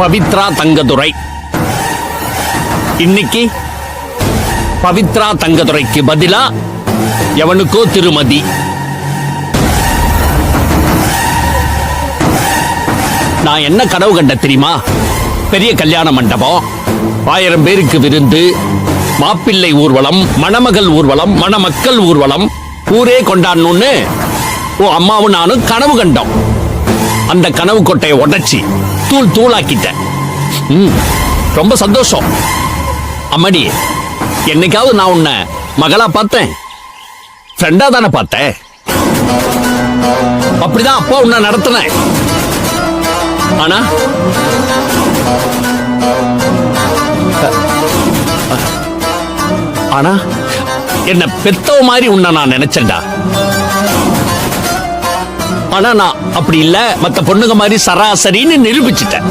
பவித்ரா தங்கதுரை. இன்னைக்கு பவித்ரா தங்கதுரைக்கு பதிலா எவனுக்கோ திருமதி. நான் என்ன கனவு கண்ட தெரியுமா? பெரிய கல்யாண மண்டபம். ஆயிரம் பேருக்கு விருந்து மாப்பிள்ளை ஊர்வலம் மணமகள் ஊர்வலம் மணமக்கள் ஊர்வலம் ஊரே கொண்டாடணும்னு ஓ அம்மாவும் நானும் கனவு கண்டோம். அந்த கனவு கொட்டையை உடைச்சி தூள் தூளாக்கிட்டேன். ம், ரொம்ப சந்தோஷம். அம்மாடி என்னைக்காவது நான் உன்னை மகளா பார்த்தேன். ஃப்ரெண்டா தானே பார்த்தேன். அப்படிதான் அப்பா உன்னை நடத்தினேன். ஆனா ஆனா என்ன பெத்தவ மாதிரி உன்னை நான் நினைச்சேன்டா. ஆனா நான் அப்படி இல்ல. மத்த பொண்ணுங்க மாதிரி சராசரின்னு நிரூபிச்சிட்டேன்.